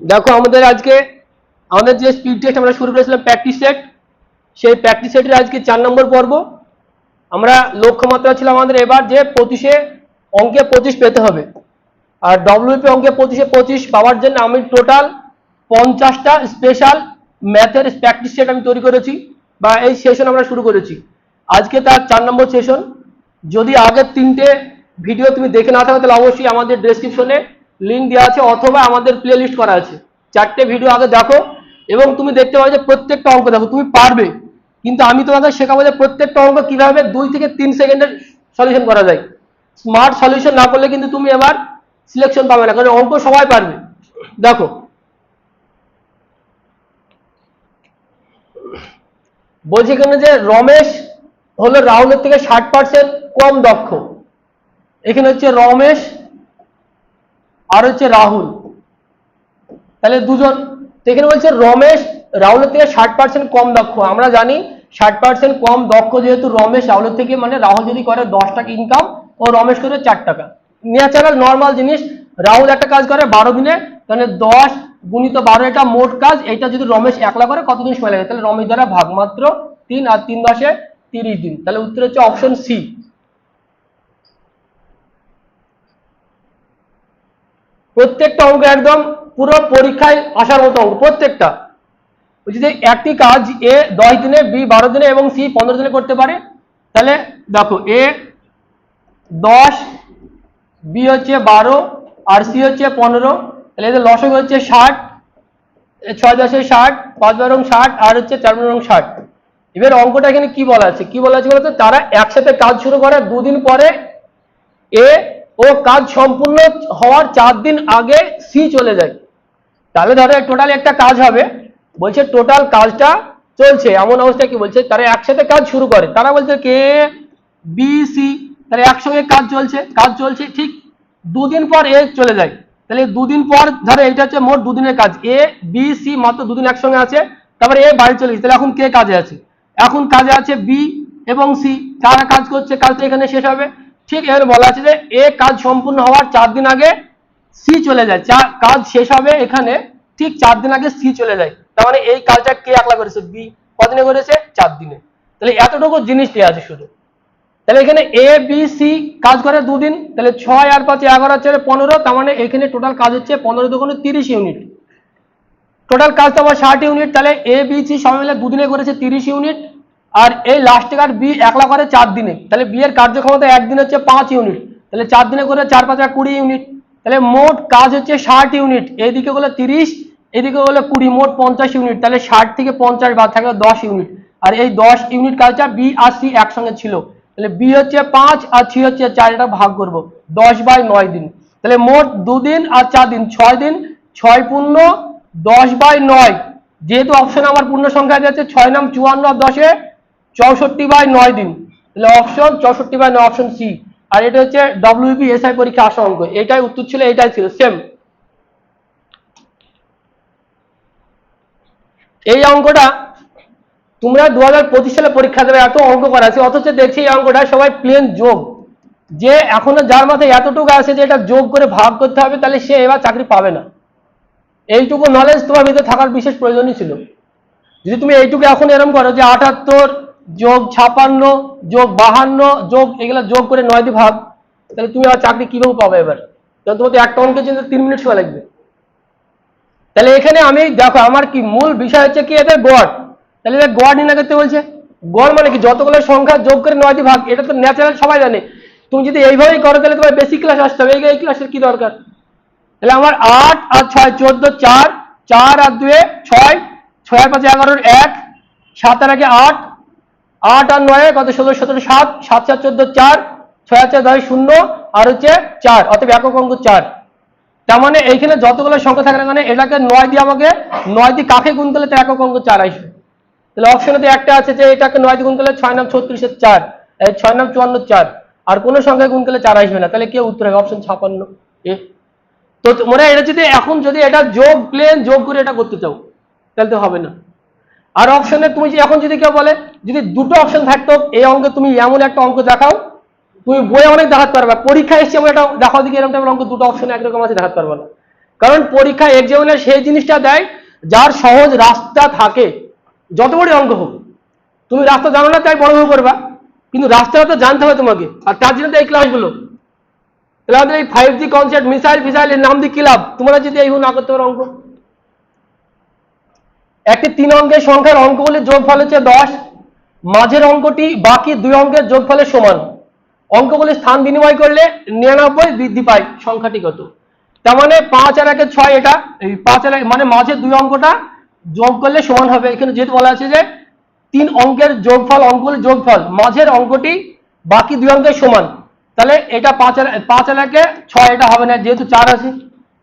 দেখো আমাদের আজকে, আমাদের যে স্পিড টেস্ট আমরা শুরু করেছিলাম প্র্যাকটিস সেট সেই প্র্যাকটিস সেটের আজকে চার নম্বর পর্ব। আমরা লক্ষ্যমাত্রা ছিল আমাদের এবার যে পঁচিশে অঙ্কে পঁচিশ পেতে হবে। আর ডব্লিউপি অঙ্কে পঁচিশে পঁচিশ পাওয়ার জন্য আমি টোটাল পঞ্চাশটা স্পেশাল ম্যাথের প্র্যাকটিস সেট আমি তৈরি করেছি বা এই সেশন আমরা শুরু করেছি। আজকে তার চার নম্বর সেশন যদি আগের তিনটে ভিডিও তুমি দেখে না থাকো, তাহলে অবশ্যই আমাদের ডেসক্রিপশনে লিঙ্ক দেওয়া আছে অথবা আমাদের প্লে লিস্ট করা আছে। চারটে ভিডিও আগে দেখো এবং তুমি দেখতে পাবে যে প্রত্যেকটা অঙ্ক দেখো, তুমি পারবে। কিন্তু আমি তোমাকে শেখাবো যে প্রত্যেকটা অঙ্ক কীভাবে দুই থেকে তিন সেকেন্ডের সলিউশন করা যায়। স্মার্ট সলিউশন না করলে কিন্তু তুমি এবার সিলেকশন পাবে না, কারণ অঙ্ক সবাই পারবে। দেখো। বলছি এখানে যে রমেশ হলো রাহুলের থেকে ষাট পার্সেন্ট কম দক্ষ। এখানে হচ্ছে রমেশ আর হচ্ছে রাহুল। তাহলে দুজন। এখানে বলছে রমেশ, রাহুলের থেকে ষাট পার্সেন্ট কম দক্ষ। আমরা জানি ষাট পার্সেন্ট কম দক্ষ যেহেতু রমেশ, রাহুলের থেকে মানে রাহুল যদি করে দশ টাকা ইনকাম ও রমেশ করে চার টাকা। ন্যাচারাল নর্মাল জিনিস। রাহুল একটা কাজ করে বারো দিনে, তাহলে দশ গুণিত বারো এটা মোট কাজ। এটা যদি রমেশ একলা করে, কতদিন সময় লাগে? তাহলে রমেশ দ্বারা ভাগ মাত্র তিন আর তিন দশে তিরিশ দিন। তাহলে উত্তর হচ্ছে অপশন সি প্রত্যেকটা অঙ্ক একদম পুরো পরীক্ষায় আসার মতো অঙ্ক, প্রত্যেকটা। বলছি যে একটি কাজ এ দশ দিনে, বি বারো দিনে এবং সি পনেরো দিনে করতে পারে, তাহলে দেখো এ দশ, বি হচ্ছে বারো, আর সি হচ্ছে পনেরো, তাহলে এদের লসক হচ্ছে ষাট ছয় দশে ষাট, পাঁচ বারো ষাট, আর হচ্ছে চার বারো ষাট। এবার অঙ্কটা এখানে কি বলা আছে? কি বলা আছে বলতো? তারা একসাথে কাজ শুরু করে, দুদিন পরে এ ও কাজ সম্পূর্ণ হওয়ার চার দিন আগে সি চলে যায়। তাহলে ধরো টোটাল একটা কাজ হবে। বলছে টোটাল কাজটা চলছে। এমন অবস্থায় কি বলছে? তারা একসাথে কাজ শুরু করে। তারা বলছে কে? বি সি তারা একসঙ্গে কাজ চলছে। কাজ চলছে ঠিক দুদিন পর এ চলে যায়। তাহলে দুদিন পর ধরো এটা হচ্ছে মোট দুদিনের কাজ। এ বি সি মাত্র দুদিন একসঙ্গে আছে। তারপরে এ বাড়ি চলে গেছে। তাহলে এখন কে কাজে আছে? এখন কাজে আছে বি এবং সি যারা কাজ করছে? কাজটা এখানে শেষ হবে। ঠিক এবার বলা আছে যে, এ কাজ সম্পূর্ণ হওয়ার চার দিন আগে সি চলে যায়। চা কাজ শেষ হবে এখানে, ঠিক চার দিন আগে সি চলে যায়। তার মানে এই কাজটা কে একলা করেছে? বি কদিনে করেছে? চার দিনে। তাহলে এতটুকু জিনিস দেওয়া আছে শুধু। তাহলে এখানে এ বি সি কাজ করে দুদিন, তাহলে ছয় আর পাঁচে এগারো হচ্ছে পনেরো, তার মানে এখানে টোটাল কাজ হচ্ছে পনেরো দোকানে তিরিশ ইউনিট টোটাল কাজ তো আবার ষাট ইউনিট তাহলে এ বি সি সবাই মিলে দুদিনে করেছে তিরিশ ইউনিট আর এই লাস্ট কার বি একলা করে চার দিনে। তাহলে বি এর কার্যক্ষমতা একদিন হচ্ছে পাঁচ ইউনিট তাহলে চার দিনে করে চার পাঁচ হাজার কুড়ি ইউনিট তাহলে মোট কাজ হচ্ছে ষাট ইউনিট এইদিকে হলো তিরিশ, এদিকে হলো কুড়ি, মোট পঞ্চাশ ইউনিট তাহলে ষাট থেকে পঞ্চাশ বাদ থাকবে দশ ইউনিট আর এই দশ ইউনিট কাজটা বি আর সি একসঙ্গে ছিল। তাহলে বি হচ্ছে পাঁচ আর সি হচ্ছে চার, এটা ভাগ করব। দশ বাই নয় দিন। তাহলে মোট দুদিন আর চার দিন, ছয় দিন, ছয় পূর্ণ দশ বাই নয়। যেহেতু অপশন আমার পূর্ণ সংখ্যা যাচ্ছে ছয় নাম চুয়ান্ন আর দশে চৌষট্টি বাই নয় দিন। তাহলে অপশন চৌষট্টি বাই নয় অপশন সি আর এটা হচ্ছে ডব্লিউবি এসআই পরীক্ষা আসা অঙ্ক। এটাই উত্তর ছিল, এটাই ছিল সেম এই অঙ্কটা তোমরা দু হাজার পঁচিশ সালে পরীক্ষা দেবে, এত অঙ্ক করা আছে। অথচ দেখছি এই অঙ্কটা সবাই প্লেন যোগ। যে এখনও যার মাথায় এতটুকু আছে যে এটা যোগ করে ভাগ করতে হবে, তাহলে সে এবার চাকরি পাবে না। এইটুকু নলেজ তোমার ভিতরে থাকার বিশেষ প্রয়োজনই ছিল। যদি তুমি এইটুকু এখন এরম করো যে আটাত্তর যোগ ছাপান্ন, যোগ বাহান্ন, যোগ এগুলো যোগ করে নয় দিয়ে ভাগ, তাহলে তুমি আর চাকরি কীভাবে পাবে এবার? কারণ তোমার তো একটা অঙ্কের জন্য তিন মিনিট সময় লাগবে। তাহলে এখানে আমি দেখো, আমার কি মূল বিষয় হচ্ছে কি এদের গড়? তাহলে এদের গড় নির্ণয় করতে বলছে। গড় মানে কি? যতগুলো সংখ্যা যোগ করে নয় দিয়ে ভাগ, এটা তো ন্যাচারাল সবাই জানে। তুমি যদি এইভাবেই করো, তাহলে তোমার বেসিক ক্লাস আসতে হবে। এই এই ক্লাসের কি দরকার? তাহলে আমার আট আর ছয়, চোদ্দ, চার চার আর দুয়ে ছয় ছয় আর পাঁচে এগারোর এক, সাত আর আগে আট আট আর নয়, কত? ষোলো, সতেরো, সাত সাত, চার, চোদ্দ, চার, ছয়, চার দশ শূন্য, আর হচ্ছে চার, অতএব একক অঙ্ক চার। তার মানে এইখানে যতগুলো সংখ্যা থাকে না মানে এটাকে নয় দিয়ে আমাকে নয় দিয়ে কাকে গুণ করলে তার একক অঙ্ক চার আসবে? তাহলে অপশনে তো একটা আছে যে এটাকে নয় দিয়ে গুণ করলে ছয় নাম ছত্রিশের চার ছয় নাম চুয়ান্ন চার, আর কোনো সংখ্যায় গুণ করলে চার আসবে না। তাহলে কে উত্তর হবে? অপশন ছাপান্ন। এ? তো তোমরা এটা যদি এখন যদি এটা যোগ প্লেন যোগ করে এটা করতে চাও, তাহলে তো হবে না। আর অপশনে তুমি এখন যদি কেউ বলে যদি দুটো অপশন থাকতো, এই অঙ্কে তুমি এমন একটা অঙ্ক দেখাও, তুমি বইয়ে অনেক দেখাতে পারবে। পরীক্ষা এসছে এমন একটা দেখাও দিকে এরকম অঙ্ক দুটো অপশন একরকম আছে, দেখাতে পারবে না। কারণ পরীক্ষা এক্সামিনে সেই জিনিসটা দেয় যার সহজ রাস্তা থাকে। যত বড় অঙ্ক হোক, তুমি রাস্তা জানো না, তাই বড় করবা। কিন্তু রাস্তাটা তো জানতে হবে তোমাকে। আর তার জন্য তো এই ক্লাসগুলো তাহলে এই ফাইভ জি কনসেপ্ট মিসাইল ফিসাইল এর নাম দিয়ে কি লাভ? তোমরা যদি এই না করতে পারো অঙ্ক। একটি তিন অঙ্কের সংখ্যার অঙ্কগুলির যোগফল হচ্ছে দশ। মাঝের অঙ্কটি বাকি দুই অঙ্কের যোগফলের সমান। অঙ্কগুলির স্থান বিনিময় করলে নিরানব্বই বৃদ্ধি পায় সংখ্যাটি কত তার মানে পাঁচ আর একে ছয় এটা, এই পাঁচ আর মানে মাঝের দুই অঙ্কটা যোগ করলে সমান হবে। এখানে যেহেতু বলা আছে যে তিন অঙ্কের যোগফল অঙ্কগুলির যোগফল, মাঝের অঙ্কটি বাকি দুই অঙ্কের সমান। তাহলে এটা পাঁচ আর পাঁচ আর একে ছয় এটা হবে না, যেহেতু চার আছে।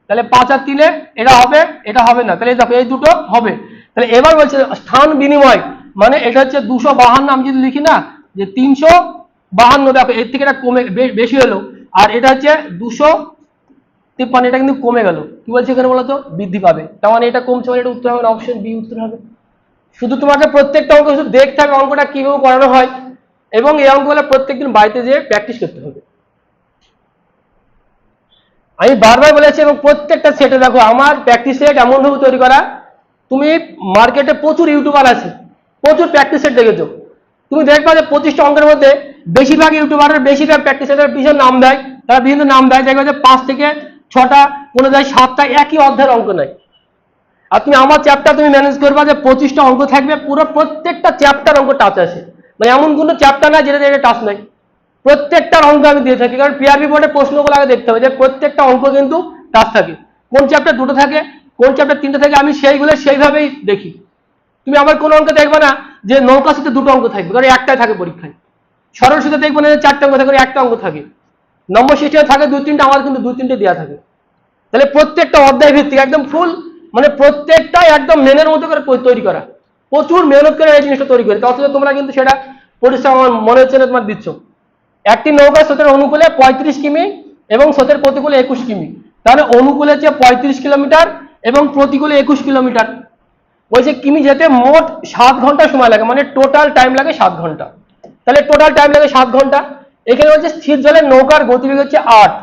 তাহলে পাঁচ আর তিনে এটা হবে এটা হবে না। তাহলে দেখো এই দুটো হবে। তাহলে এবার বলছে স্থান বিনিময়। মানে এটা হচ্ছে দুশো বাহান্ন আমি যদি লিখি না, যে তিনশো বাহান্ন দেখো, এর থেকে এটা কমে বেশি হলো। আর এটা হচ্ছে দুশো তিপ্পান্ন, এটা কিন্তু কমে গেল। কি বলছে এখানে বলতো? বৃদ্ধি পাবে। তার মানে এটা কমছে মানে এটা উত্তর হবে অপশন বি উত্তর হবে। শুধু তোমাকে প্রত্যেকটা অঙ্ক শুধু দেখতে হবে অঙ্কটা কীভাবে করানো হয়, এবং এই অঙ্কগুলো প্রত্যেকদিন বাড়িতে যেয়ে প্র্যাকটিস করতে হবে। আমি বারবার বলেছি, এবং প্রত্যেকটা সেটে দেখো, আমার প্র্যাকটিস সেট এমনভাবে তৈরি করা, তুমি মার্কেটে প্রচুর ইউটিউবার আছে। প্রচুর প্র্যাকটিস সেট দেখেছ। তুমি দেখবা যে পঁচিশটা অঙ্কের মধ্যে বেশিরভাগ ইউটিউবারের বেশিরভাগ প্র্যাকটিস সেটের পিছনে নাম দেয়। তারা বিভিন্ন নাম দেয়। দেখবে যে পাঁচ থেকে ছটা কোনো দেয় সাতটা একই অধ্যায়ের অঙ্ক নেয়। আর তুমি আমার চ্যাপ্টার তুমি ম্যানেজ করবা যে পঁচিশটা অঙ্ক থাকবে, পুরো প্রত্যেকটা চ্যাপ্টার অঙ্ক টাচ আছে মানে এমন কোনো চ্যাপ্টার না যেটা যেটা টাচ নাই প্রত্যেকটার অঙ্ক আমি দিয়ে থাকি। কারণ পিআরবি বোর্ডের প্রশ্নগুলো আগে দেখতে হবে যে প্রত্যেকটা অঙ্ক কিন্তু টাচ থাকে। কোন চ্যাপ্টার দুটো থাকে, কোন চ্যাপ্টার তিনটে থাকে, আমি সেইগুলো সেইভাবেই দেখি। তুমি আবার কোনো অঙ্ক দেখবে না যে নৌকা সুতে দুটো অঙ্ক থাকবে, কারণ একটাই থাকে পরীক্ষায়। সরল সুতে দেখবে না যে চারটে অঙ্ক থাকে একটা অঙ্ক থাকে। নম্বর সিস্টেমে থাকে দুই তিনটে আমার কিন্তু দুই তিনটে দেওয়া থাকে। তাহলে প্রত্যেকটা অধ্যায় ভিত্তিক, একদম ফুল মানে প্রত্যেকটাই একদম মেনের মতো করে তৈরি করা। প্রচুর মেহনত করে এই জিনিসটা তৈরি করে অথচ তোমরা কিন্তু সেটা পরিশ্রম আমার মনে হচ্ছে না তোমার দিচ্ছ। একটি নৌকা স্রোতের অনুকূলে পঁয়ত্রিশ কিমি এবং স্রোতের প্রতিকূলে একুশ কিমি। তাহলে অনুকূলে হচ্ছে পঁয়ত্রিশ কিলোমিটার এবং প্রতিকূলে একুশ কিলোমিটার। বলছে, কিমি যেতে মোট সাত ঘণ্টা সময় লাগে। মানে টোটাল টাইম লাগে সাত ঘণ্টা। তাহলে টোটাল টাইম লাগে সাত ঘণ্টা। এখানে বলছে, স্থির জলের নৌকার গতিবেগ হচ্ছে আট।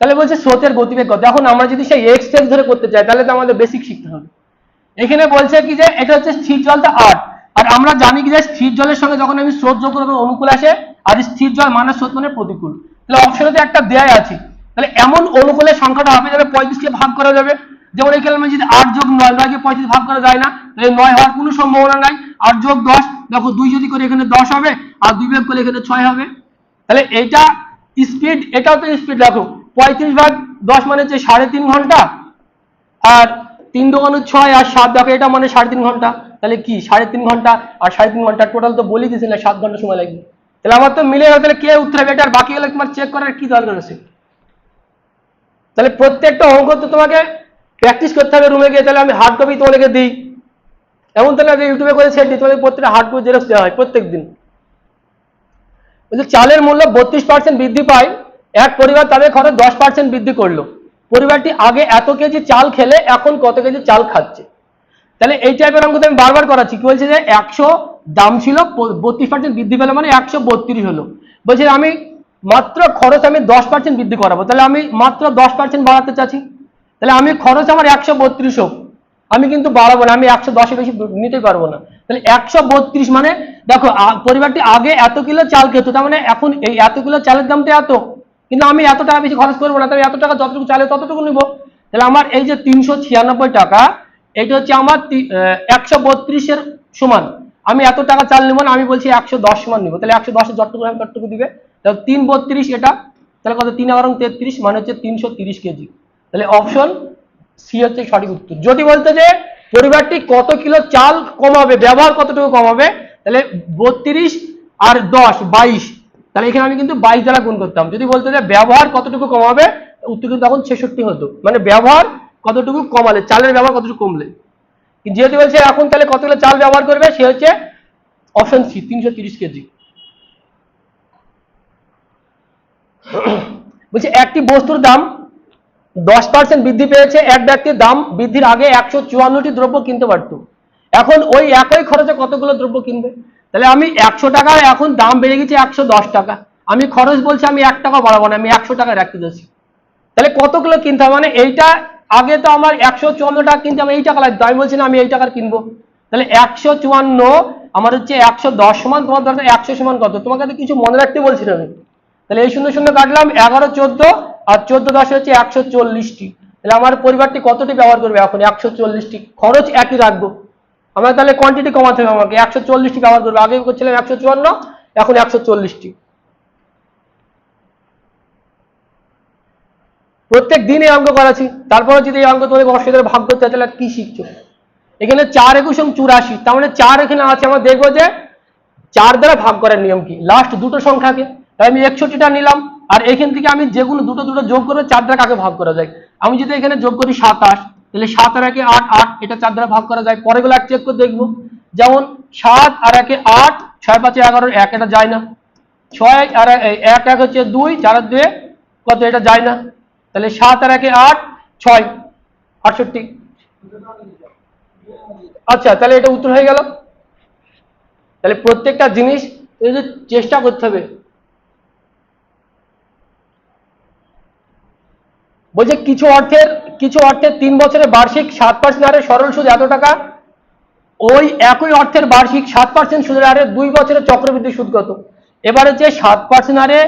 তাহলে বলছে, স্রোতের গতিবেগ কত? এখন আমরা যদি সেই এক্স টেক্স ধরে করতে চাই, তাহলে তো আমাদের বেসিক শিখতে হবে। এখানে বলছে কি যে, এটা হচ্ছে স্থির জলটা আট। আর আমরা জানি কি যে, স্থির জলের সঙ্গে যখন আমি স্রোত যোগ করব, অনুকূল আসে। আর স্থির জল মানে স্রোত মানে প্রতিকূল। তাহলে অপশনে তো একটা দেয় আছে। তাহলে এমন অনুকূলের সংখ্যাটা হবে যাবে পঁয়ত্রিশকে ভাগ করা যাবে। যেমন এখানে আমি যদি আট যোগ নয়, নয়কে পঁয়ত্রিশ ভাগ করা যায় না, তাহলে নয় হওয়ার কোনো সম্ভাবনা নাই। আট যোগ দশ, দেখো দুই যদি করে এখানে দশ হবে, আর দুই ভাগ করে এখানে ছয় হবে। তাহলে এইটা স্পিড এটাও তো স্পিড দেখো, পঁয়ত্রিশ ভাগ দশ মানে হচ্ছে সাড়ে তিন ঘণ্টা, আর তিন দোকানে ছয় আর সাত, দেখো এটা মানে সাড়ে তিন ঘণ্টা। তাহলে কি, সাড়ে তিন ঘণ্টা, আর সাড়ে তিন ঘণ্টা টোটাল তো বলি দিয়েছি না, সাত ঘণ্টা সময় লাগবে। তাহলে আমার তো মিলে গেল, তাহলে কে উত্তর হবে? এটা আর বাকি গেলে তোমার চেক করার কি দরকার আছে? তাহলে প্রত্যেকটা অঙ্ক তো তোমাকে প্র্যাকটিস করতে হবে রুমে গিয়ে, তাহলে আমি হার্ড কপি তোমাদেরকে দিই। এমন তাহলে আমি ইউটিউবে করে সেট দিই, তোমাদের প্রত্যেকটা হার্ড কপি জেরক্স দেওয়া হয় প্রত্যেক দিন বলছে চালের মূল্য বত্রিশ পার্সেন্ট বৃদ্ধি পায়, এক পরিবার তাদের খরচ দশ পার্সেন্ট বৃদ্ধি করল। পরিবারটি আগে এত কেজি চাল খেলে, এখন কত কেজি চাল খাচ্ছে। তাহলে এই টাইপের অঙ্ক আমি বারবার করাচ্ছি। কি বলছে যে একশো দাম ছিল, বত্রিশ পার্সেন্ট বৃদ্ধি পেল মানে একশো বত্রিশ হলো। বলছে আমি মাত্র খরচ আমি দশ পার্সেন্ট বৃদ্ধি করাবো। তাহলে আমি মাত্র দশ পার্সেন্ট বাড়াতে চাচ্ছি। তাহলে আমি খরচ আমার একশো বত্রিশ হোক আমি কিন্তু বাড়াবো না, আমি একশো দশে বেশি নিতে পারব না। তাহলে একশো বত্রিশ মানে দেখো পরিবারটি আগে এত কিলো চাল খেত, তার মানে এখন এই এত কিলো চালের দামটা এত। কিন্তু আমি এত টাকা বেশি খরচ করব না, তাহলে এত টাকা যতটুকু চালে ততটুকু নিবো। তাহলে আমার এই যে তিনশো ছিয়ানব্বই টাকা এটা হচ্ছে আমার একশো বত্রিশের সমান। আমি এত টাকা চাল নেব না, আমি বলছি একশো দশ সমান নিবো। তাহলে একশো দশের যতটুকু আমি ততটুকু দিবে। তাহলে তিন বত্রিশ এটা, তাহলে কত? তিন এগারো তেত্রিশ মানে হচ্ছে তিনশো তিরিশ কেজি। তাহলে অপশন সি হচ্ছে সঠিক উত্তর। যদি বলতে যে পরিবারটি কত কিলো চাল কমাবে, ব্যবহার কতটুকু কমাবে, তাহলে বত্রিশ আর দশ, বাইশ, তাহলে এখানে আমি কিন্তু বাইশ দ্বারা গুণ করতাম। যদি বলতে যে ব্যবহার কতটুকু কমাবে, উত্তর কিন্তু তখন ছেষট্টি হতো। মানে ব্যবহার কতটুকু কমালে, চালের ব্যবহার কতটুকু কমলে। যেহেতু বলছে এখন তাহলে কত কিলো চাল ব্যবহার করবে, সে হচ্ছে অপশন সি তিনশো তিরিশ কেজি। বলছে একটি বস্তুর দাম দশ পার্সেন্ট বৃদ্ধি পেয়েছে, এক ব্যক্তির দাম বৃদ্ধির আগে একশো চুয়ান্নটি দ্রব্য কিনতে পারত। এখন ওই একই খরচে কতগুলো দ্রব্য কিনবে? তাহলে আমি একশো টাকা, এখন দাম বেড়ে গেছে একশো দশ টাকা। আমি খরচ বলছি, আমি এক টাকা বাড়াবো না, আমি একশো টাকা রাখতে যাচ্ছি তাহলে কতগুলো কিনতে হবে? মানে এইটা আগে তো আমার একশো চুয়ান্ন টাকা কিনতে আমি এই টাকা লাগতো আমি বলছি না, আমি এই টাকার কিনবো। তাহলে একশো চুয়ান্ন, আমার হচ্ছে একশো দশ সমান তোমার দরকার একশো সমান কত? তোমাকে তো কিছু মনে রাখতে বলছি না আমি। তাহলে এই শূন্য শূন্য কাটলাম, এগারো চোদ্দ আর চোদ্দ দশ হচ্ছে একশো চল্লিশটি। তাহলে আমার পরিবারটি কতটি ব্যবহার করবে এখন? একশো চল্লিশটি। খরচ একই রাখব। আমার তাহলে কোয়ান্টিটি কমাতে হবে আমাকে। একশো চল্লিশটি ব্যবহার করবে। আগে করছিলাম একশো চুয়ান্ন, এখন একশো চল্লিশটি। প্রত্যেক দিন এই অঙ্ক করাছি তারপরে যদি এই অঙ্ক তোমাদের অসুবিধা ভাগ করতে তাহলে কি শিখছো? এখানে চার একুশ এবং চুরাশি। তার মানে চার এখানে আছে, আমরা দেখব যে চার দ্বারা ভাগ করার নিয়ম কি? লাস্ট দুটো সংখ্যাকে। তাই আমি একষট্টিটা নিলাম। আর এখান থেকে আমি যেগুলো দুটো দুটো যোগ করব চার দ্বারা কাকে ভাগ করা যায়? আমি যদি এখানে যোগ করি সাতাশ, তাহলে সাত আর একে আট আট, এটা চার দ্বারা ভাগ করা যায়। পরেগুলো এক চেক করে দেখব। যেমন সাত আর একে আট, ছয় পাঁচে এগারো এক, এটা যায় না। ছয় আর এক এক হচ্ছে দুই, চার আর দুয়ে কত, এটা যায় না। তাহলে সাত আর একে আট, ছয়, আটষট্টি। আচ্ছা তাহলে এটা উত্তর হয়ে গেল। তাহলে প্রত্যেকটা জিনিস চেষ্টা করতে হবে। বলছে কিছু অর্থের কিছু অর্থের তিন বছরের বার্ষিক সাত পার্সেন্ট হারে সরল সুদ এত টাকা? ওই একই অর্থের বার্ষিক সাত পার্সেন্ট সুদের হারে দুই বছরের চক্রবৃদ্ধি সুদ কত? এবারে যে সাত পার্সেন্ট হারে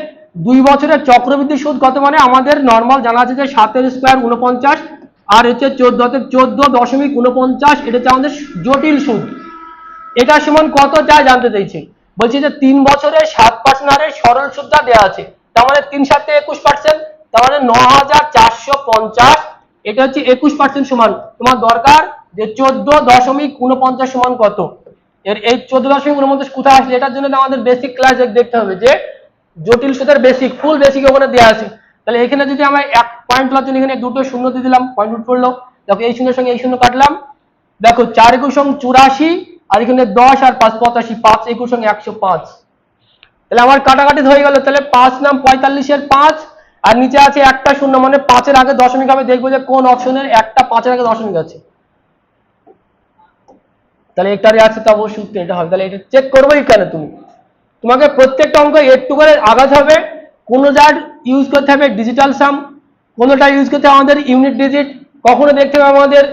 দুই বছরের চক্রবৃদ্ধি সুদ কত মানে আমাদের নর্মাল জানা আছে যে সাতের স্কোয়ার উনপঞ্চাশ আর হচ্ছে চোদ্দ চোদ্দ দশমিক উনপঞ্চাশ এটা হচ্ছে আমাদের জটিল সুদ। এটা সমান কত? চাই জানতে চাইছে। বলছি যে তিন বছরে সাত পার্সেন্ট হারে সরল সুদটা দেওয়া আছে। তার মানে তিন সাথে একুশ পার্সেন্ট মানে ন হাজার চারশো পঞ্চাশ। এটা হচ্ছে একুশ পার্সেন্ট সমান। তোমার দরকার যে চোদ্দ দশমিক উনপঞ্চাশ সমান কত? এর এই চোদ্দ দশমিক উনপঞ্চাশ কোথায় আসলে? এটার জন্য আমাদের বেসিক ক্লাস দেখতে হবে যে জটিল সুদের বেসিক ফুল বেসিক ওখানে দেওয়া আছে। তাহলে এখানে যদি আমরা এক পয়েন্ট জন্য এখানে দুটো শূন্য দিয়ে দিলাম পয়েন্ট উঠ পড়ল দেখো এই শূন্যের সঙ্গে এই শূন্য কাটলাম। দেখো চার একুশ সঙ্গে চুরাশি, আর এখানে দশ আর পাঁচ, পঁচাশি, পাঁচ একুশ সঙ্গে একশো পাঁচ। তাহলে আমার কাটাকাটি হয়ে গেল, তাহলে পাঁচ নাম পঁয়তাল্লিশের পাঁচ, আর নিচে আছে একটা শূন্য মানে পাঁচের আগে দশমিক হবে, দেখব যে কোন অপশনের একটা পাঁচের আগে দশমিক আছে। তাহলে একটারই আছে তো অবশ্যই উত্তর এটা হবে, তাহলে এটা চেক করবোই কেন তুমি? তোমাকে প্রত্যেকটা অঙ্ক একটু করে আগাতে হবে, কোনো যার ইউজ করতে হবে ডিজিটাল সাম কোনোটা ইউজ করতে হবে আমাদের ইউনিট ডিজিট কখনো দেখতে হবে আমাদের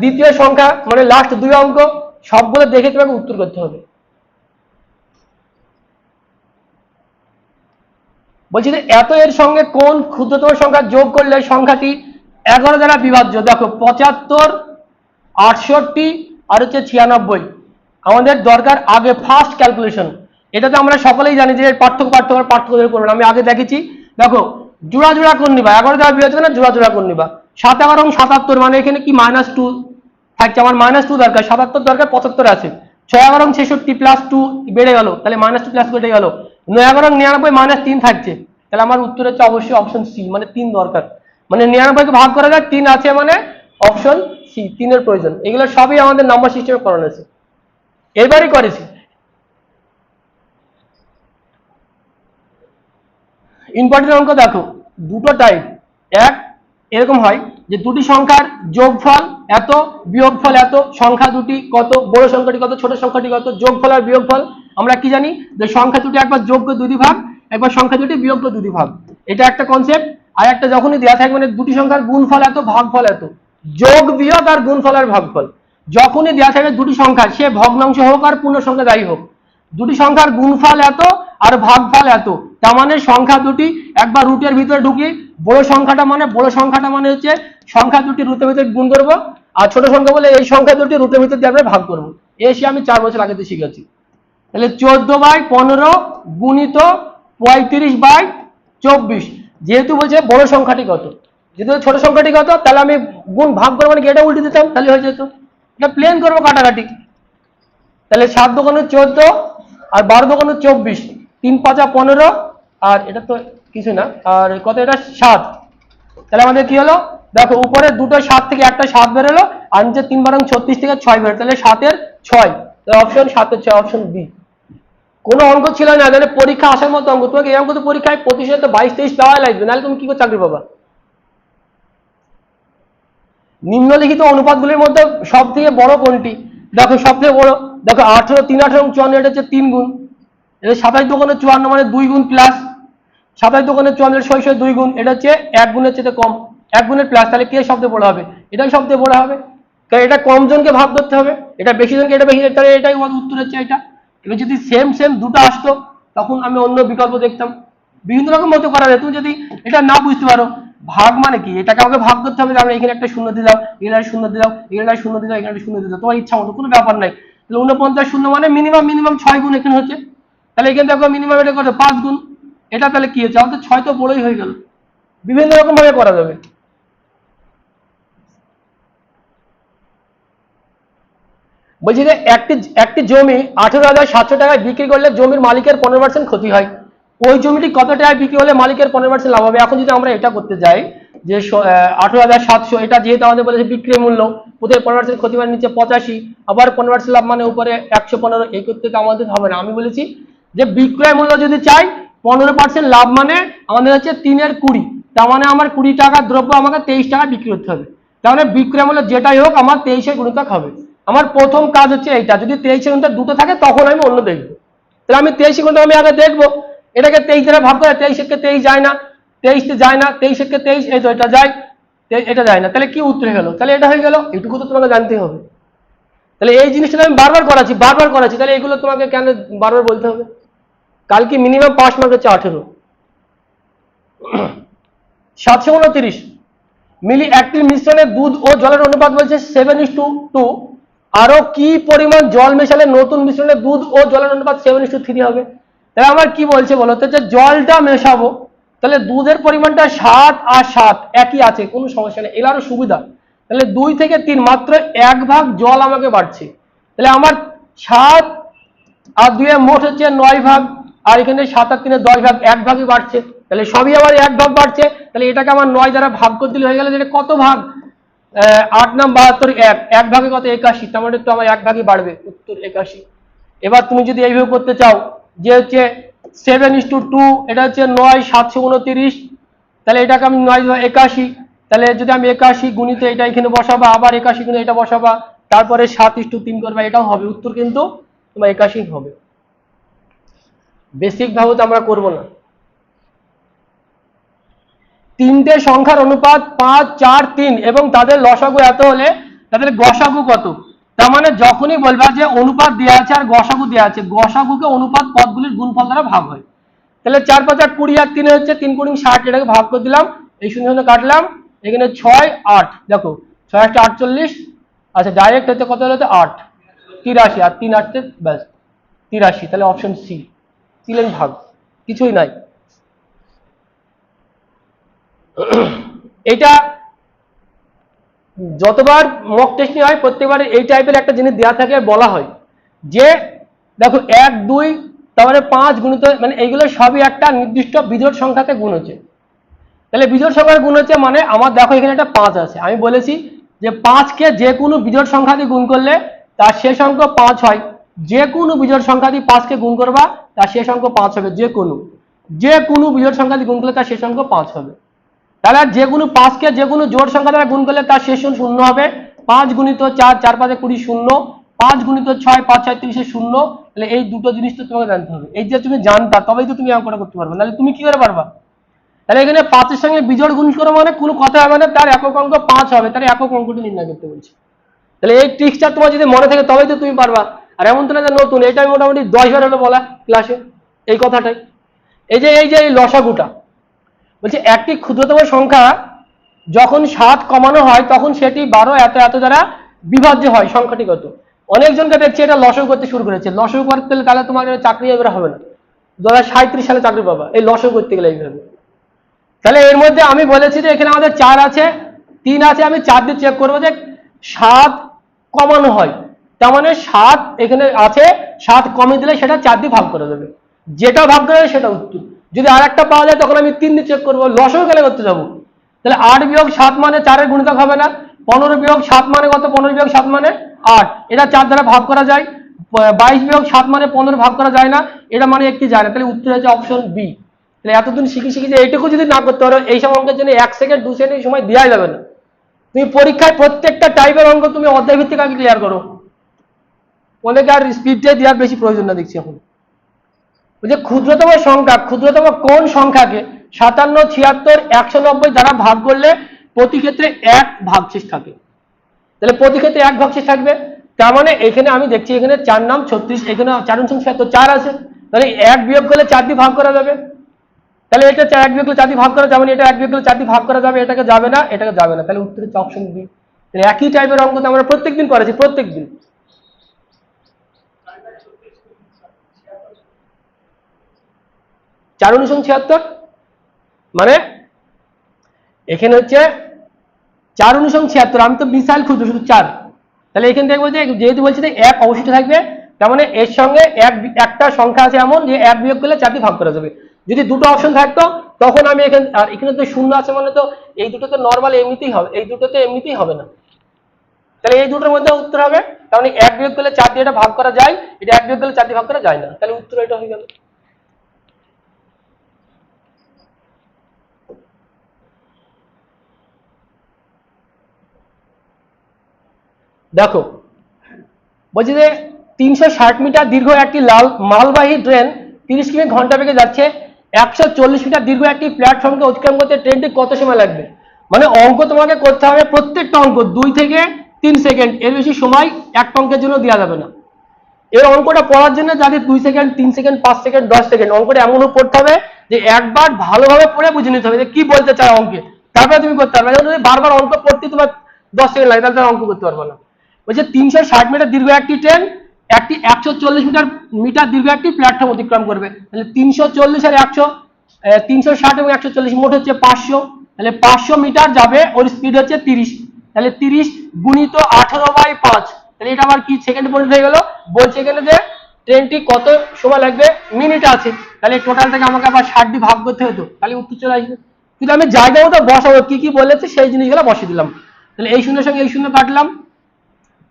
দ্বিতীয় সংখ্যা মানে লাস্ট দুই অঙ্ক, সবগুলো দেখে তোমাকে উত্তর করতে হবে। বলছি যে এত এর সঙ্গে কোন ক্ষুদ্রতম সংখ্যা যোগ করলে সংখ্যাটি এগারো দ্বারা বিভাজ্য? দেখো, পঁচাত্তর, আটষট্টি আর হচ্ছে ছিয়ানব্বই। আমাদের দরকার আগে ফার্স্ট ক্যালকুলেশন এটা তো আমরা সকলেই জানি যে পার্থক্য পার্থক্য পার্থক্য করবেন আমি আগে দেখেছি। দেখো, জোড়া জোড়া কোন নিবা। এগারো দ্বারা বিভাজ্য না জোড়া জোড়া কোন নিবা। সাত এগারো সাতাত্তর মানে এখানে কি মাইনাস টু থাকছে। আমার মাইনাস টু দরকার। সাতাত্তর দরকার, পঁচাত্তর আছে। ছয় এগারো ছেষট্টি প্লাস টু বেড়ে গেল। তাহলে মাইনাস টু প্লাস বেড়ে গেল। নয় এগারো নিরানব্বই মাইনাস তিন থাকছে। তাহলে আমার উত্তর হচ্ছে অবশ্যই অপশন সি মানে তিন দরকার। মানে নিরানব্বইকে ভাগ করা যায় তিন আছে মানে অপশন সি তিনের প্রয়োজন। এগুলো সবই আমাদের নাম্বার সিস্টেমে করানো আছে। এবারই করেছি। ইম্পর্টেন্ট অঙ্ক দেখো, দুটো টাইপ এক, এরকম হয় যে দুটি সংখ্যার যোগফল এত, বিয়োগফল এত, সংখ্যা দুটি কত, বড় সংখ্যাটি কত, ছোট সংখ্যাটি কত, যোগফল আর বিয়োগফল আমরা কি জানি? যে সংখ্যা দুটি একবার যোগ করে দুটি ভাগ, একবার সংখ্যা দুটি বিয়োগ দুটি ভাগ। এটা একটা কনসেপ্ট আর একটা যখনই দেওয়া থাকবে মানে দুটি সংখ্যার গুণফল এত, ভাগফল এত। যোগ বিয়োগ আর গুণফল আর ভাগফল। যখনই দেওয়া থাকবে দুটি সংখ্যা, সে ভগ্নাংশ হোক আর পূর্ণ সংখ্যা যাই হোক, দুটি সংখ্যার গুণফল এত আর ভাগফল এত। তার মানে সংখ্যা দুটি একবার রুটের ভিতরে ঢুকি বড় সংখ্যাটা মানে বড় সংখ্যাটা মানে হচ্ছে সংখ্যা দুটি রুটের ভিতরে গুণ করব, আর ছোট সংখ্যা বলে এই সংখ্যা দুটি রুটের ভিতরে দিয়ে আমরা ভাগ করব। এসে আমি চার বছর আগে শিখেছি। তাহলে চোদ্দ বাই পনেরো গুণিত পঁয়ত্রিশ বাই চব্বিশ। যেহেতু বলছে বড় সংখ্যাটি কত। যেহেতু ছোট সংখ্যাটি কত, তাহলে আমি গুণ ভাগ করব মানে এটা উল্টে দিতাম, তাহলে হয়ে যেত। এটা প্লেন করব কাটাকাটি। তাহলে সাত দোকানে চোদ্দ আর বারো দোকানে চব্বিশ, তিন পাঁচা পনেরো, আর এটা তো কিছু না, আর কত এটা? সাত। তাহলে আমাদের কি হলো? দেখো, উপরে দুটো সাত থেকে একটা সাত বেরোলো, আর নিচে তিন বারং ছত্রিশ থেকে ছয় বেরো তাহলে সাতের ছয়। অপশন সাতের ছয় অপশন বি কোনো অঙ্ক ছিল না তাহলে পরীক্ষা আসার মতো অঙ্ক। তোমাকে এই অঙ্ক তো পরীক্ষায় প্রতিশত বাইশ তেইশ পাওয়া লাগবে, নাহলে তুমি কি করে চাকরি পাবা? নিম্নলিখিত অনুপাতগুলির মধ্যে সব থেকে বড় কোনটি? দেখো সব থেকে বড়, দেখো, আঠারো, তিন, আঠারো চুয়ান্ন, এটা হচ্ছে তিন গুণ। এটা সাতাশ দোকানে চুয়ান্ন মানে দুই গুণ প্লাস সাতাশ দোকানে চুয়ান্ন ছয় ছয় দুই গুণ, এটা হচ্ছে এক গুণের চেয়ে কম। এক গুণের প্লাস তাহলে কে সবচেয়ে বড় হবে? এটাই সবচেয়ে বড় হবে। কারণ এটা কম জনকে ভাগ করতে হবে। এটা বেশি জনকে, এটা বেশি তাহলে এটাই উত্তর হচ্ছে এটা। এবার যদি সেম সেম দুটো আসতো, তখন আমি অন্য বিকল্প দেখতাম। বিভিন্ন রকম মতো করা যায় তুমি যদি এটা না বুঝতে পারো, ভাগ মানে কি? এটাকে আমাকে ভাগ করতে হবে যে আমরা এখানে একটা শূন্য দিলাম, এখানে শূন্য দিলাম, এখানে শূন্য দিলাম, এখানে শূন্য দিলাম। তোমার ইচ্ছা মতো, কোনো ব্যাপার নাই। তাহলে উনপঞ্চাশ শূন্য মানে মিনিমাম মিনিমাম ছয় গুণ এখানে হচ্ছে। তাহলে এখানে দেখো মিনিমাম এটা কত? পাঁচ গুণ। এটা তাহলে কি হচ্ছে? আমাদের ছয় তো বড়ই হয়ে গেল। বিভিন্ন রকম ভাবে করা যাবে। বলছি যে একটি একটি জমি আঠেরো হাজার সাতশো টাকায় বিক্রি করলে জমির মালিকের পনেরো পার্সেন্ট ক্ষতি হয়। ওই জমিটি কত টাকায় বিক্রি হলে মালিকের পনেরো পার্সেন্ট লাভ হবে? এখন যদি আমরা এটা করতে যাই, যে আঠেরো হাজার সাতশো, এটা যেহেতু আমাদের বলেছে বিক্রয় মূল্য, ওদের পনেরো পার্সেন্ট ক্ষতি মানে নিচে পঁচাশি, আবার পনেরো পার্সেন্ট লাভ মানে উপরে একশো পনেরো, এই করতে তো আমাদের হবে না। আমি বলেছি যে বিক্রয় মূল্য যদি চাই, পনেরো পার্সেন্ট লাভ মানে আমাদের হচ্ছে তিনের কুড়ি, তার মানে আমার কুড়ি টাকা দ্রব্য আমাকে তেইশ টাকা বিক্রি করতে হবে। তার মানে বিক্রয় মূল্য যেটাই হোক, আমার তেইশের গুণিতক হবে। আমার প্রথম কাজ হচ্ছে এইটা। যদি তেইশের ঘণ্টা দুটো থাকে, তখন আমি অন্য দেখব। তাহলে আমি তেইশ ঘণ্টা আমি আগে দেখব। এটাকে তেইশ দ্বারা ভাগ করে তেইশ একে তেইশ যায় না। তেইশে যায় না, তেইশ একে তেইশ, এই তো এটা যায় এটা যায় না। তাহলে কি উত্তর গেল? তাহলে এটা হয়ে গেল এটুকু তো তোমাকে জানতে হবে। তাহলে এই জিনিসটা আমি বারবার করাচ্ছি বারবার করাচ্ছি। তাহলে এগুলো তোমাকে কেন বারবার বলতে হবে? কালকে মিনিমাম পাঁচ মার্ক হচ্ছে আঠেরো? সাতশো উনত্রিশ। মিলি একটি মিশ্রণে দুধ ও জলের অনুপাত বলছে সেভেন ইস টু টু আরও কি পরিমাণ জল মেশালে নতুন মিশ্রণে দুধ ও জলের অনুপাত সেভেন ইস টু থ্রি হবে? তাহলে আমার কি বলছে বলো তো? যে জলটা মেশাবো, তাহলে দুধের পরিমাণটা সাত আর সাত একই আছে, কোনো সমস্যা নেই। এর আরও সুবিধা। তাহলে দুই থেকে তিন, মাত্র এক ভাগ জল আমাকে বাড়ছে। তাহলে আমার সাত আর দুয়ে মোট হচ্ছে নয় ভাগ, আর এখানে সাত আর তিনে দশ ভাগ, এক ভাগই বাড়ছে। তাহলে সবই আমার এক ভাগ বাড়ছে। তাহলে এটাকে আমার নয় দ্বারা ভাগ করে দিলে হয়ে গেলে এটা কত ভাগ? আট নাম বাহাত্তর এক। এক ভাগে কত? একাশি। তার মানে তো আমার এক ভাগই বাড়বে। উত্তর একাশি। এবার তুমি যদি এইভাবে করতে চাও, যে হচ্ছে সেভেন ইস টু টু এটা হচ্ছে নয়, সাতশো উনতিরিশ। তাহলে এটাকে আমি নয় একাশি। তাহলে যদি আমি একাশি গুণিতে এটা এখানে বসাবা, আবার একাশি গুণে এটা বসাবা, তারপরে সাত ইস টু তিন করবা, এটাও হবে। উত্তর কিন্তু তোমার একাশি হবে। বেসিক ভাবে তো আমরা করব না। তিনটে সংখ্যার অনুপাত পাঁচ, চার, তিন এবং তাদের লসাগু এত হলে তাদের গসাগু কত? তার মানে যখনই বলবা যে অনুপাত দেওয়া আছে আর গসাগু দেওয়া আছে, গসাগুকে অনুপাত পদগুলির গুণফল দ্বারা ভাগ হয়। তাহলে চার পাঁচ আট কুড়ি আর তিনে হচ্ছে তিন কুড়ি ষাট, এটাকে ভাগ করে দিলাম। এই শূন্য শূন্য কাটলাম। এখানে ছয়, আট, দেখো, ছয় আটটা আটচল্লিশ। আচ্ছা ডাইরেক্ট হচ্ছে কত হলো? আট। তিরাশি, আর তিন আটতে, ব্যাস, তিরাশি। তাহলে অপশন সি তিলেন ভাগ। কিছুই নাই। এটা যতবার মক টেস্টিং হয় প্রত্যেকবার এই টাইপের একটা জিনিস দেওয়া থাকে, বলা হয়। যে, দেখো, এক, দুই, তারপরে পাঁচ গুণিত মানে এইগুলো সবই একটা নির্দিষ্ট বিজোড় সংখ্যাতে গুণ হচ্ছে। তাহলে বিজোড় সংখ্যার গুণ হচ্ছে মানে আমার দেখো এখানে একটা পাঁচ আছে। আমি বলেছি যে পাঁচকে যে কোনো বিজোড় সংখ্যা দিয়ে গুণ করলে তার শেষ অঙ্ক পাঁচ হয়। যে কোনো বিজোড় সংখ্যা দিয়ে পাঁচকে গুণ করবা, তার শেষ অঙ্ক পাঁচ হবে। যে কোনো যে কোনো বিজোড় সংখ্যা দিয়ে গুণ করলে তার শেষ অঙ্ক পাঁচ হবে। তাহলে যে কোনো পাঁচকে যে কোনো জোড় সংখ্যা দ্বারা গুণ করলে তার শেষ শূন্য হবে। পাঁচ গুণিত চার চার পাঁচে কুড়ি শূন্য। পাঁচ গুণিত ছয়, পাঁচ, ছয় তিরিশে শূন্য। তাহলে এই দুটো জিনিস তো তোমাকে জানতে হবে। এই যে তুমি জানতা, তবেই তো তুমি অঙ্কটা করতে পারবে। নাহলে তুমি কি করে পারবা? তাহলে এখানে পাঁচের সঙ্গে বিজোড় গুণ করো মানে কোনো কথা হবে না, তার একক অঙ্ক পাঁচ হবে, তার একক অঙ্কটি নির্ণয় করতে বলছি। তাহলে এই ট্রিক্সটা তোমার যদি মনে থাকে তবেই তো তুমি পারবা। আর এমন তো না যে নতুন, এটাই মোটামুটি দশ বার হলো বলা ক্লাসে এই কথাটাই। এই যে এই যে এই লসাগুটা বলছে একটি ক্ষুদ্রতম সংখ্যা যখন সাত কমানো হয়, তখন সেটি বারো এত এত দ্বারা বিভাজ্য হয় সংখ্যাটি কত? অনেকজনকে দেখছি এটা লসও করতে শুরু করেছে। লসও করতে গেলে তাহলে তোমার চাকরি এবার হবে না। দু হাজার সালে চাকরি পাবা। এই লসও করতে গেলে এইভাবে। তাহলে এর মধ্যে আমি বলেছি যে এখানে আমাদের চার আছে, তিন আছে, আমি চার দিয়ে চেক করব যে সাত কমানো হয়। তার মানে সাত এখানে আছে, সাত কমে দিলে সেটা চার দিয়ে ভাগ করে দেবে। যেটা ভাগ করে সেটা উত্তর। যদি আর একটা পাওয়া যায়, তখন আমি তিন দিয়ে চেক করব। লসও গেলে করতে যাব? তাহলে আট বিয়োগ সাত মানে চারের গুণিতক হবে না। পনেরো বিয়োগ সাত মানে কত? পনেরো বিয়োগ সাত মানে আট। এটা চার দ্বারা ভাগ করা যায়। বাইশ বিয়োগ সাত মানে পনেরো ভাগ করা যায় না। এটা মানে একটি যায় না। তাহলে উত্তর হচ্ছে অপশন বি তাহলে এতদিন শিখি শিখি যে এইটুকু যদি না করতে পারো, এই সব অঙ্কের জন্য এক সেকেন্ড দু সেকেন্ড সময় দেওয়া যাবে না। তুমি পরীক্ষায় প্রত্যেকটা টাইপের অঙ্ক তুমি অধ্যায় ভিত্তিক আগে ক্লিয়ার করো। অনেকে আর স্পিড দেওয়ার বেশি প্রয়োজন না দেখছি এখন। ওই যে ক্ষুদ্রতম সংখ্যা, ক্ষুদ্রতম কোন সংখ্যাকে? সাতান্ন, ছিয়াত্তর, একশো নব্বই দ্বারা ভাগ করলে প্রতি ক্ষেত্রে এক ভাগশেষ থাকে। তাহলে প্রতি ক্ষেত্রে এক ভাগশেষ থাকবে। তার মানে এখানে আমি দেখছি এখানে চার নাম ছত্রিশ, এখানে চার উনসং ছিয়াত্তর, চার আছে। তাহলে এক বিয়োগ করলে চার দিয়ে ভাগ করা যাবে। তাহলে এটা চার এক বিয়োগ করলে চার দিয়ে ভাগ করা যাবে এটা এক বিয়োগ করলে চার দিয়ে ভাগ করা যাবে, এটাকে যাবে না, এটাকে যাবে না। তাহলে উত্তর হচ্ছে অপশন তাহলে একই টাইপের অঙ্ক তো আমরা প্রত্যেকদিন করেছি, প্রত্যেকদিন। চার উনিশং ছিয়াত্তর? মানে এখানে হচ্ছে চার উনিশং ছিয়াত্তর, আমি তো বিশাল ক্ষুদ্র, শুধু চার। তাহলে এখানে দেখব যে যেহেতু বলছি যে এক অবশিষ্ট থাকবে, তার মানে এর সঙ্গে এক একটা সংখ্যা আছে এমন যে এক বিয়োগ করলে চারটি ভাগ করা যাবে। যদি দুটো অপশন থাকতো, তখন আমি এখানে আর এখানে তো শূন্য আছে মানে তো এই দুটো তো নর্মাল এমনিতেই হবে, এই দুটো তো এমনিতেই হবে না। তাহলে এই দুটোর মধ্যে উত্তর হবে, তার মানে এক বিয়োগ করলে চার দিয়ে এটা ভাগ করা যায়, এটা এক বিয়োগ করলে চার দিয়ে ভাগ করা যায় না। তাহলে উত্তর এটা হয়ে গেল। দেখো, বলছি যে তিনশো ষাট মিটার দীর্ঘ একটি লাল মালবাহী ট্রেন তিরিশ কিমি ঘণ্টা বেগে যাচ্ছে, একশো চল্লিশ মিটার দীর্ঘ একটি প্ল্যাটফর্মকে অতিক্রম করতে ট্রেনটি কত সময় লাগবে? মানে অঙ্ক তোমাকে করতে হবে প্রত্যেকটা অঙ্ক, দুই থেকে তিন সেকেন্ড, এর বেশি সময় একটা অঙ্কের জন্য দেওয়া যাবে না। এর অঙ্কটা পড়ার জন্য যাদের দুই সেকেন্ড, তিন সেকেন্ড, পাঁচ সেকেন্ড, দশ সেকেন্ড, অঙ্কটা এমনভাবে পড়তে হবে যে একবার ভালোভাবে পড়ে বুঝে নিতে হবে যে কি বলতে চায় অঙ্কে। তারপরে তুমি করতে পারবে বারবার অঙ্ক পড়তে তোমার দশ সেকেন্ড লাগে, তাহলে অঙ্ক করতে পারবে না। বলছে তিনশো ষাট মিটার দীর্ঘ একটি ট্রেন একটি একশো চল্লিশ মিটার মিটার দীর্ঘ একটি প্ল্যাটফর্ম অতিক্রম করবে। তাহলে তিনশো চল্লিশ আর একশো তিনশো ষাট এবং একশো চল্লিশ মোট হচ্ছে পাঁচশো। তাহলে পাঁচশো মিটার যাবে, ওর স্পিড হচ্ছে তিরিশ। তাহলে তিরিশ গুণিত আঠারো বাই পাঁচ। তাহলে এটা আবার কি সেকেন্ড পয়েন্ট হয়ে গেল? বলছে এখানে যে ট্রেনটি কত সময় লাগবে? মিনিট আছে। তাহলে টোটাল থেকে আমাকে আবার ষাট দিয়ে ভাগ করতে হতো। তাহলে উত্তর চলে আসবে। কিন্তু আমি জায়গা মতো বসাবো। কি কি বলেছে সেই জিনিসগুলো বসিয়ে দিলাম। তাহলে এই শূন্যের সঙ্গে এই শূন্য কাটলাম।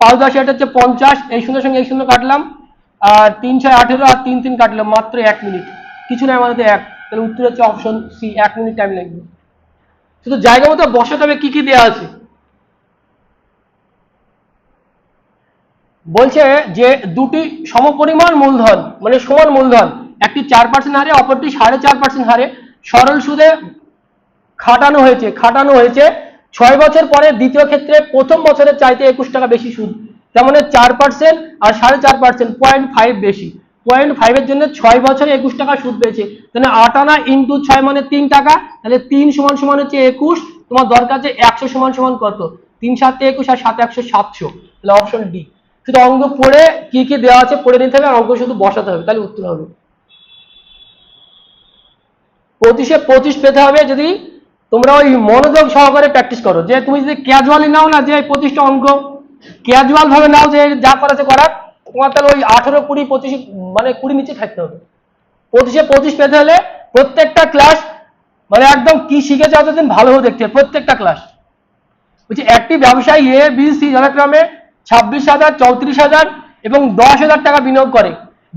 পাঁচ দশ এটা হচ্ছে পঞ্চাশ, এই শূন্যের সঙ্গে এই শূন্য কাটলাম। আর তিন ছয় আঠেরো আর তিন তিন কাটলাম, মাত্র এক মিনিট। কিছু নয় আমাদের এক। তাহলে উত্তর হচ্ছে অপশন সি এক মিনিট টাইম লাগবে। শুধু জায়গা মতো বসাতে হবে, কি কি দেওয়া আছে? বলছে যে দুটি সমপরিমাণ মূলধন মানে সমান মূলধন, একটি চার পার্সেন্ট হারে, অপরটি সাড়ে চার পার্সেন্ট হারে। সরল সুদে খাটানো হয়েছে খাটানো হয়েছে ছয় বছর পরে দ্বিতীয় ক্ষেত্রে প্রথম বছরের চাইতে একুশ টাকা বেশি সুদ। তার মানে চার পার্সেন্ট আর সাড়ে চার পার্সেন্ট পয়েন্ট ফাইভ বেশি। পয়েন্ট ফাইভের জন্য ছয় বছরে একুশ টাকা সুদ পেয়েছে। তাহলে আট আনা ইন্টু ছয় মানে তিন টাকা, তাহলে তিন সমান সমান হচ্ছে একুশ, তোমার দরকার যে একশো সমান সমান কত? তিন সাতে একুশ আর সাথে একশো সাতশো, তাহলে অপশন ডি শুধু অঙ্ক পড়ে কি কি দেওয়া আছে পড়ে নিতে হবে আর অঙ্ক শুধু বসাতে হবে, তাহলে উত্তর হবে। পঁচিশে পঁচিশ পেতে হবে যদি তোমরা ওই মনোযোগ সহকারে প্র্যাকটিস করো। যে তুমি যদি ক্যাজুয়ালি নাও না, যে পঁচিশটা অঙ্ক ক্যাজুয়াল ভাবে নাও যে যা করাছে করার, তোমার তাহলে ওই আঠেরো, কুড়ি, পঁচিশ মানে কুড়ি নিচে থাকতে হবে। পঁচিশে পঁচিশ পেতে হলে প্রত্যেকটা ক্লাস মানে একদম কি শিখেছে অতদিন ভালোভাবে দেখতে প্রত্যেকটা ক্লাস বলছি, একটি ব্যবসায়ী এ বি সি যথাক্রমে ছাব্বিশ হাজার, চৌত্রিশ হাজার এবং দশ হাজার টাকা বিনিয়োগ করে।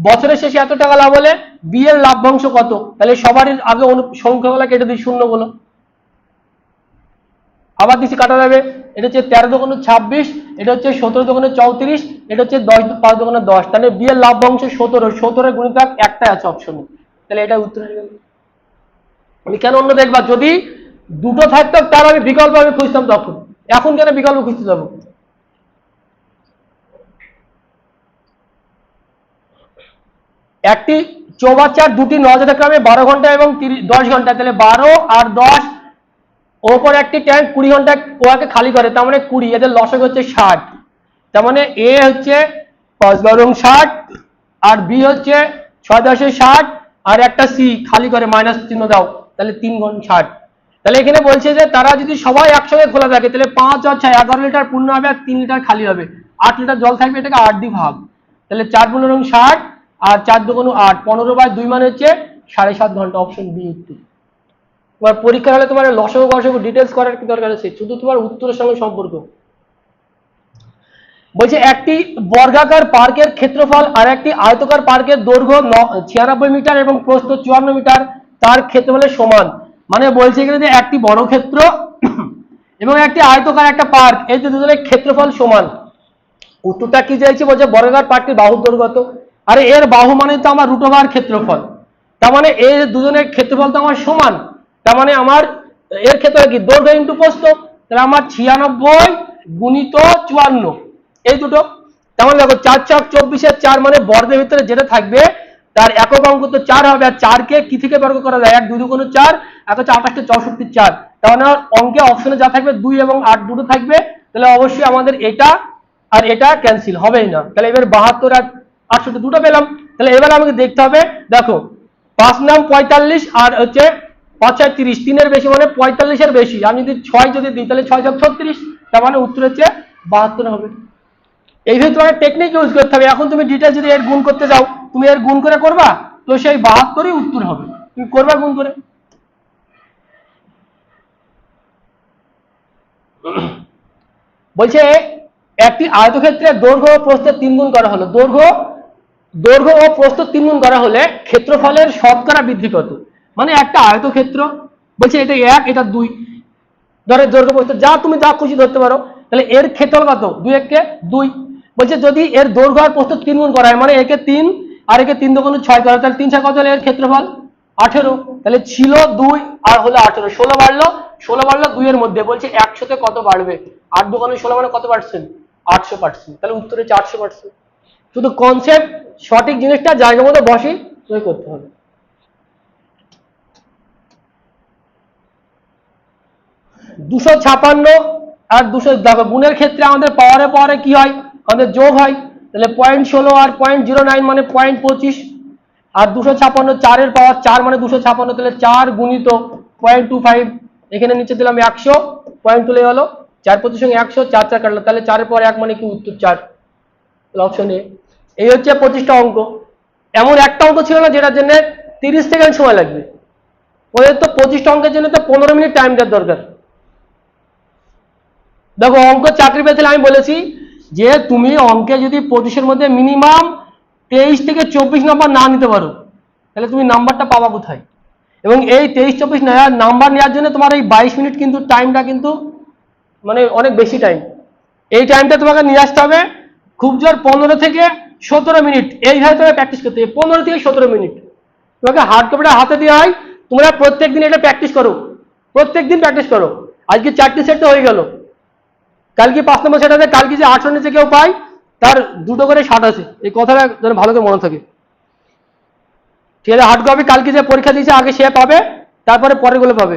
বছরের শেষে এত টাকা লাভ হলে বিয়ের লাভ্যাংশ কত? তাহলে সবারই আগে সংখ্যাগুলো কেটে দিই, শূন্যগুলো আবার দিচ্ছি কাটা যাবে। এটা হচ্ছে তেরো দোকানে ছাব্বিশ, এটা হচ্ছে সতেরো দোকানে চৌত্রিশ, এটা হচ্ছে দশ, পাঁচ দোকানে দশ। তাহলে বি এর লাভ্যাংশ সতেরো সতেরো গুণিতক একটাই আছে অপশনে তাহলে এটা উত্তর হয়ে গেল। আমি কেন অন্য দেখবা? যদি দুটো থাকতো তার আমি বিকল্প আমি খুঁজতাম তখন। এখন কেন বিকল্প খুঁজতে যাব? একটি চৌবাচ্চার দুটি নজরে ক্রমে বারো ঘণ্টা এবং দশ ঘণ্টা। তাহলে বারো আর দশ ওপর একটি ট্যাঙ্ক কুড়ি ঘণ্টা ওয়াকে খালি করে, তার মানে কুড়ি, এদের লসক হচ্ছে ষাট। তার মানে এ হচ্ছে পাঁচ বারো ষাট, আর বি হচ্ছে ছয় দশে ষাট, আর একটা সি খালি করে, মাইনাস চিহ্ন দাও, তাহলে তিন গুণ ষাট। তাহলে এখানে বলছে যে তারা যদি সবাই একসঙ্গে খোলা থাকে, তাহলে পাঁচ আর ছয়, এগারো লিটার পূর্ণ হবে আর তিন লিটার খালি হবে। আট লিটার জল থাকবে এটাকে আট দিয়ে ভাগ তাহলে চার পনেরো ষাট, আর চার দুগুণ আট, পনেরো বাই দুই মানে হচ্ছে সাড়ে সাত ঘণ্টা অপশন বি উত্তর তোমার পরীক্ষা হলে তোমার লসগো গসগো ডিটেলস করার কি দরকার আছে? শুধু তোমার উত্তরের সঙ্গে সম্পর্ক। বলছে, একটি বর্গাকার পার্কের ক্ষেত্রফল আর একটি আয়তকার পার্কের দৈর্ঘ্য ছিয়ানব্বই মিটার এবং প্রস্থ চুয়ান্ন মিটার, তার ক্ষেত্রফলের সমান। মানে বলছে এখানে যে একটি বড় ক্ষেত্র এবং একটি আয়তকার একটা পার্ক, এই যে দুজনের ক্ষেত্রফল সমান। উত্তরটা কি চাইছে? বলছে, বর্গাকার পার্কটির বাহুর দৈর্ঘ্য? আরে এর বাহু মানে তো আমার রুটোভার ক্ষেত্রফল। তার মানে এই দুজনের ক্ষেত্রফল তো আমার সমান। তার মানে আমার, এর ক্ষেত্রে কি? দৈর্ঘ্য ইন্টু প্রস্থ তাহলে আমার ছিয়ানব্বই গুণিত চুয়ান্ন। এই দুটো। তেমন দেখো, চার ছক চব্বিশের চার মানে বর্গের ভিতরে যেটা থাকবে, তার একক অঙ্ক তো চার হবে, আর চারকে কি থেকে বর্গ করা যায়? এক, দুই দুগুণ চার, এক হচ্ছে আঠাশটা, চৌষট্টি, চার। তাহলে আমার অঙ্কে অপশনে যা থাকবে, দুই এবং আট দুটো থাকবে, তাহলে অবশ্যই আমাদের এটা আর এটা ক্যান্সেল হবেই না। তাহলে এবার বাহাত্তর আর আটষট্টি দুটো পেলাম। তাহলে এবার আমাকে দেখতে হবে, দেখো, পাঁচ নাম পঁয়তাল্লিশ আর হচ্ছে আর তিরিশ তিনের বেশি মানে পঁয়তাল্লিশের বেশি। আমি যদি ছয় যদি দিই, তাহলে ছয় যোগ ছত্রিশ, তার মানে উত্তর হচ্ছে বাহাত্তর হবে। এইভাবে তোমাকে টেকনিক ইউজ করতে হবে। এখন তুমি ডিটেল যদি এর গুণ করতে যাও তুমি এর গুণ করে করবা, তো সেই বাহাত্তরই উত্তর হবে। তুমি করবা গুণ করে। বলছে, একটি আয়তক্ষেত্রে দৈর্ঘ্য ও প্রস্থের তিন গুণ করা হলো। দৈর্ঘ্য দৈর্ঘ্য ও প্রস্থ তিন গুণ করা হলে ক্ষেত্রফলের শতকরা বৃদ্ধি কত? মানে একটা আয়তক্ষেত্র। বলছে এটা এক, এটা দুই। ধরে, দৈর্ঘ্য প্রস্থ যা তুমি যা খুশি ধরতে পারো, তাহলে এর ক্ষেত্রফল কত? দুই এককে দুই। বলছে যদি এর দৈর্ঘ্য আর প্রস্থ তিন গুণ করা হয় মানে একে তিন আর একে তিন দোকানে ছয় করা তাহলে তিন ছয় কত এর ক্ষেত্রফল? আঠেরো। তাহলে ছিল দুই আর হলো আঠেরো, ষোলো বাড়লো ষোলো বাড়লো দুইয়ের মধ্যে। বলছে একশোতে কত বাড়বে? আট দোকানে ষোলো মানে কত পার্সেন্ট আটশো পার্সেন্ট তাহলে উত্তরে আটশো পার্সেন্ট শুধু কনসেপ্ট সঠিক জিনিসটা জায়গার মধ্যে বসে তুমি করতে হবে। দুশো ছাপান্ন আর দুশো, দেখো, গুণের ক্ষেত্রে আমাদের পাওয়ারে পাওয়ারে কি হয়? আমাদের যোগ হয়। তাহলে পয়েন্ট ষোলো আর পয়েন্ট জিরো নাইন মানে পয়েন্ট পঁচিশ। আর দুশো ছাপান্ন চারের পাওয়ার চার মানে দুশো ছাপান্ন, তাহলে চার গুণিত পয়েন্ট টু ফাইভ এখানে নিচে দিলাম একশো। পয়েন্ট তুলে গেলো চার পঁচিশ সঙ্গে একশো, চার চার কাটলো। তাহলে চারের পর এক মানে কি? উত্তর চার। অপশন এ এই হচ্ছে পঁচিশটা অঙ্ক। এমন একটা অঙ্ক ছিল না যেটার জন্য তিরিশ সেকেন্ড সময় লাগবে। ওদের তো পঁচিশটা অঙ্কের জন্য তো পনেরো মিনিট টাইম দেওয়ার দরকার। দেখো অঙ্ক চাকরি পেতে আমি বলেছি যে তুমি অঙ্কে যদি পঁচিশের মধ্যে মিনিমাম তেইশ থেকে চব্বিশ নাম্বার না নিতে পারো, তাহলে তুমি নাম্বারটা পাবা কোথায়? এবং এই তেইশ, চব্বিশ নাম্বার নেওয়ার জন্য তোমার এই বাইশ মিনিট কিন্তু টাইমটা কিন্তু মানে অনেক বেশি টাইম এই টাইমটা তোমাকে নিয়ে আসতে হবে খুব জোর পনেরো থেকে সতেরো মিনিট এইভাবে তোমাকে প্র্যাকটিস করতে হবে। পনেরো থেকে সতেরো মিনিট তোমাকে হার্ড কপিটা হাতে দেওয়া হয়, তোমরা প্রত্যেক দিন এটা প্র্যাকটিস করো। প্রত্যেক দিন প্র্যাকটিস করো। আজকে চারটি সেট তো হয়ে গেল। কালকে পাঁচ নম্বর সেট আছে, কালকে যে আটশো নিচে কেউ পায়, তার দুটো করে ষাট আছে। এই কথাটা যেন ভালো করে মনে থাকে। ঠিক আছে হার্ড কপি কালকে যে পরীক্ষা দিয়েছে, আগে সে পাবে, তারপরে পরেরগুলো পাবে।